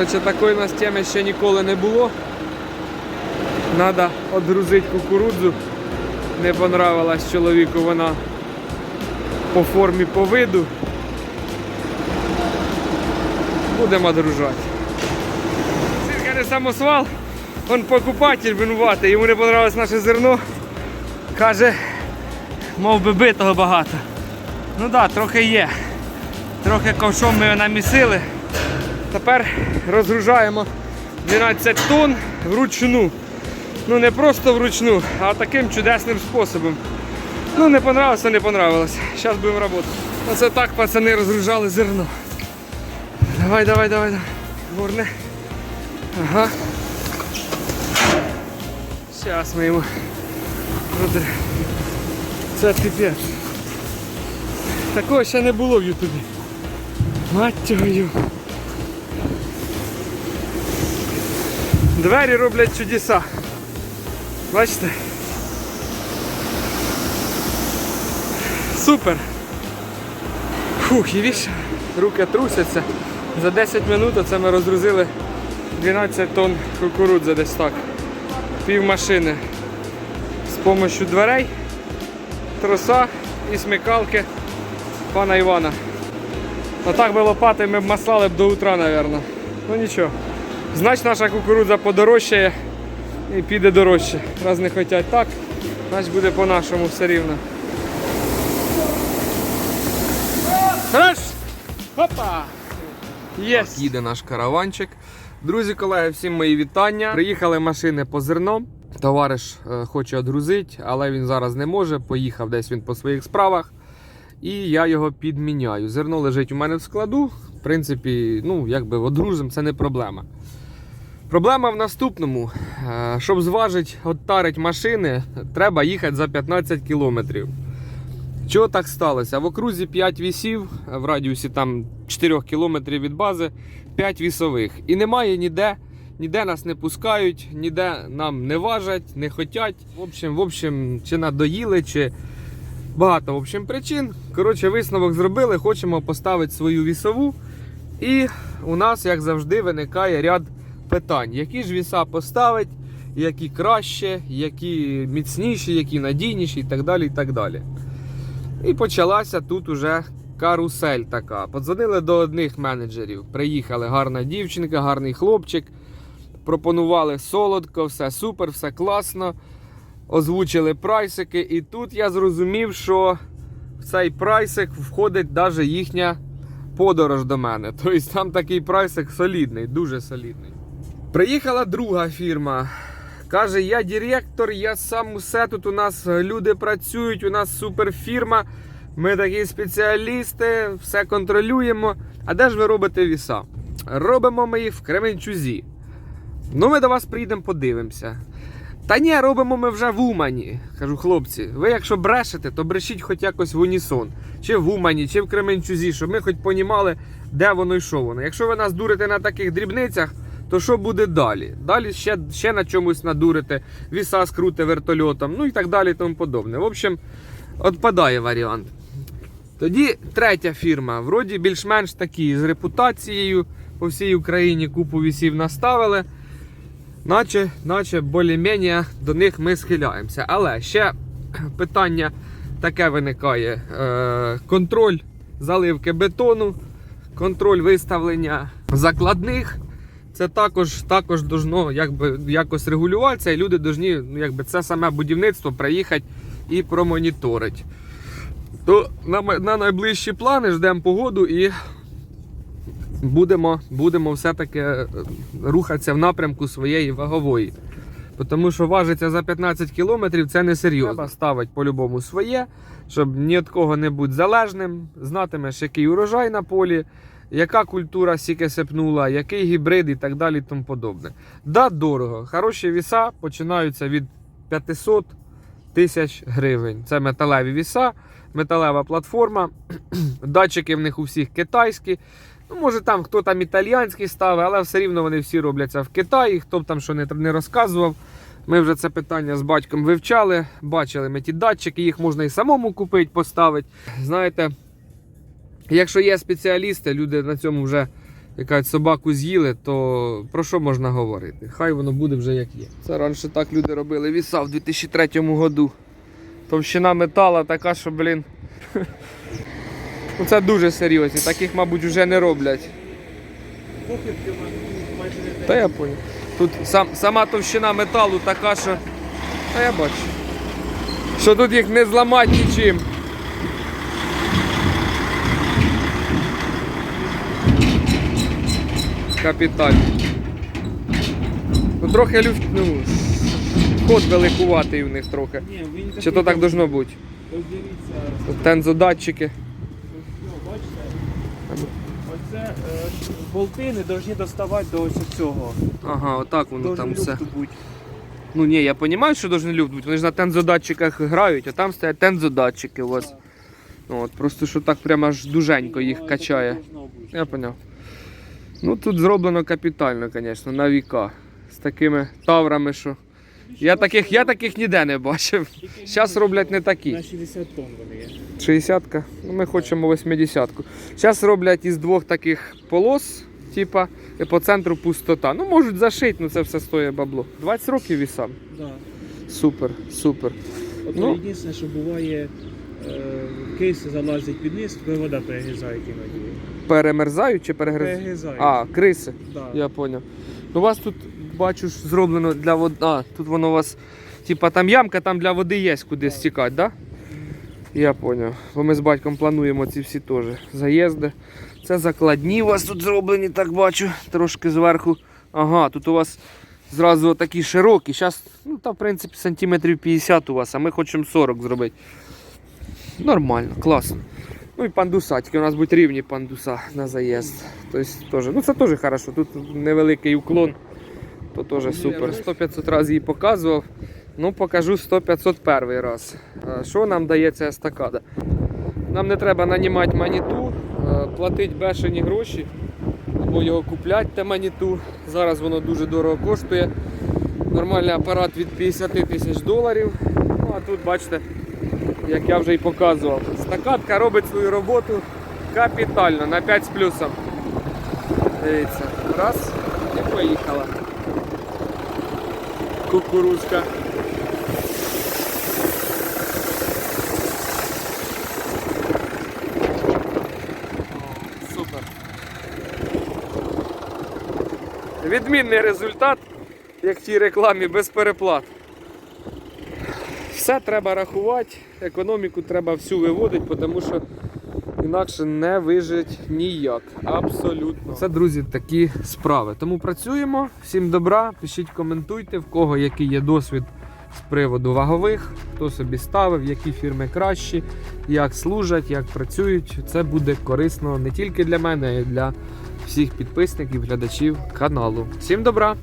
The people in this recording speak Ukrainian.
Коротше, такої нас теми ще ніколи не було. Надо відгрузити кукурудзу. Не понравилась чоловіку вона по формі, по виду. Будемо дружати. Сирка не самосвал, он покупатель винуватий, йому не понравилось наше зерно. Каже, мов би битого багато. Ну так, да, трохи є. Трохи ковшом ми його намісили. Тепер розгружаємо 12 тонн вручну. Ну не просто вручну, а таким чудесним способом. Ну не понравилося, не понравилось. Зараз будемо працювати. Оце так пацани розгружали зерно. Давай, давай, давай, давай. Горне. Ага. Зараз ми йому. Брудер. Це піпець. Такого ще не було в Ютубі. Мать твою. Двері роблять чудеса. Бачите? Супер. Фух, і віш, руки трусяться. За 10 минут це ми розгрузили 12 тонн кукурудзи десь так. Пів машини. З допомогою дверей, троса і смикалки пана Івана. А так би лопати ми б маслали б до утра, мабуть. Ну нічого. Значить наша кукурудза подорожчає і піде дорожче. Раз не хочуть так, значить буде по-нашому все рівно. Хорош! Опа! Єс! Їде наш караванчик. Друзі, колеги, всім мої вітання. Приїхали машини по зерно. Товариш е, хоче відгрузити, але він зараз не може. Поїхав десь він по своїх справах. І я його підміняю. Зерно лежить у мене в складу. В принципі, ну, якби відгрузимо, це не проблема. Проблема в наступному. Е, Щоб зважити, оттарить машини, треба їхати за 15 кілометрів. Чого так сталося? В окрузі 5 вісів, в радіусі там 4 кілометрів від бази, 5 вісових. І немає ніде, ніде нас не пускають, ніде нам не важать, не хотять. В общем, в общем, чи надоїли, чи багато в общем, причин. Коротше, висновок зробили, хочемо поставити свою вісову. І у нас, як завжди, виникає ряд питань, які ж віса поставить, які краще, які міцніші, які надійніші і так далі. І так далі. І почалася тут уже карусель така. Подзвонили до одних менеджерів. Приїхали гарна дівчинка, гарний хлопчик. Пропонували солодко, все супер, все класно. Озвучили прайсики. І тут я зрозумів, що в цей прайсик входить навіть їхня подорож до мене. Тобто там такий прайсик солідний, дуже солідний. Приїхала друга фірма. Каже, я директор, я сам усе тут у нас люди працюють, у нас суперфірма. Ми такі спеціалісти, все контролюємо. А де ж ви робите віса? Робимо ми їх в Кременчузі. Ну, ми до вас прийдемо, подивимося. Та ні, робимо ми вже в Умані. Кажу, хлопці, ви якщо брешете, то брешіть хоч якось в унісон. Чи в Умані, чи в Кременчузі, щоб ми хоч понімали, де воно і що воно. Якщо ви нас дурите на таких дрібницях, то що буде далі? Далі ще, ще на чомусь надурите, віса скрути вертольотом, ну і так далі, і тому подобне. В общем, відпадає варіант. Тоді третя фірма, вроді більш-менш такі, з репутацією по всій Україні купу вісів наставили. Наче, наче більш-менш до них ми схиляємося. Але ще питання таке виникає: е, контроль заливки бетону, контроль виставлення закладних. Це також також должно якби, якось регулюватися, і люди повинні ну, якби, це саме будівництво приїхати і промоніторити. То на, на найближчі плани ждемо погоду і будемо, будемо все-таки е, рухатися в напрямку своєї вагової. Тому що важиться за 15 кілометрів це не серйозно. Треба ставити по-любому своє, щоб ні від кого не бути залежним, знатимеш, який урожай на полі, яка культура сіки сипнула, який гібрид і так далі. і Тому подобне. Да, дорого. Хороші віса починаються від 500 тисяч гривень. Це металеві віса, металева платформа. Датчики в них у всіх китайські. Ну, може там хто там італіянський ставить, але все рівно вони всі робляться в Китаї. Хто б там що не, не розказував. Ми вже це питання з батьком вивчали, бачили ми ті датчики, їх можна і самому купити, поставити. Знаєте, якщо є спеціалісти, люди на цьому вже яка собаку з'їли, то про що можна говорити? Хай воно буде вже як є. Це раніше так люди робили віса в 2003 году. Товщина метала така, що, блін. Ну це дуже серйозні, таких, мабуть, вже не роблять. Та я понял. Тут сам, сама товщина металу така, що. Та я бачу. Що тут їх не зламати нічим. Капітально. Ну трохи люфт, ну, ход великуватий у них трохи. Чи то так должно бути? Тут Тензодатчики. Оце е, болти не повинні доставати до ось цього. Ага, отак воно там все. Ну ні, я розумію, що должен люфт бути. Вони ж на тензодатчиках грають, а там стоять тензодатчики у вас. Ну, От, просто що так прямо аж дуженько їх Ну, качає. Я поняв. Ну тут зроблено капітально, звісно, на віка. З такими таврами, що. Я таких, я таких ніде не бачив. Зараз роблять не такі. На 60 тонн вони є. 60-ка. Ну, ми хочемо 80-ку. Зараз роблять із двох таких полос, типа, і по центру пустота. Ну, можуть зашити, ну це все стоїть бабло. 20 років і сам. Да. Супер, супер. От Ну. єдине, що буває, е, кейси залазять під низ, вода перегризає іноді. Перемерзають чи перегризають? Перегризають. А, криси. да. Я поняв. Ну, у вас тут, бачу, ж зроблено для води. А, тут воно у вас, типа там ямка, там для води є куди стікати, так? Да? Я поняв. Бо ми з батьком плануємо ці всі теж заїзди. Це закладні у вас тут зроблені, так бачу, трошки зверху. Ага, тут у вас зразу такі широкі. Зараз, ну там, в принципі, сантиметрів 50 у вас, а ми хочемо 40 зробити. Нормально, класно. Ну і пандуса, тільки у нас будуть рівні пандуса на заїзд. Тобто, ну це теж хорошо. Тут невеликий уклон, то теж супер. 100-500 разів її показував. Ну, покажу 100-500 перший раз. Що нам дає ця естакада? Нам не треба нанімати маніту, платити бешені гроші, або його купляти те маніту. Зараз воно дуже дорого коштує. Нормальний апарат від 50 тисяч доларів. Ну а тут бачите, як я вже і показував. Стакатка робить свою роботу капітально на 5 з плюсом. Дивіться, раз і поїхала. Кукурузка. Супер. Відмінний результат, як в тій рекламі, без переплат. Все треба рахувати, економіку треба всю виводити, тому що інакше не вижить ніяк. Абсолютно. Це, друзі, такі справи. Тому працюємо. Всім добра, пишіть, коментуйте, в кого який є досвід з приводу вагових, хто собі ставив, які фірми кращі, як служать, як працюють. Це буде корисно не тільки для мене, а й для всіх підписників, глядачів каналу. Всім добра!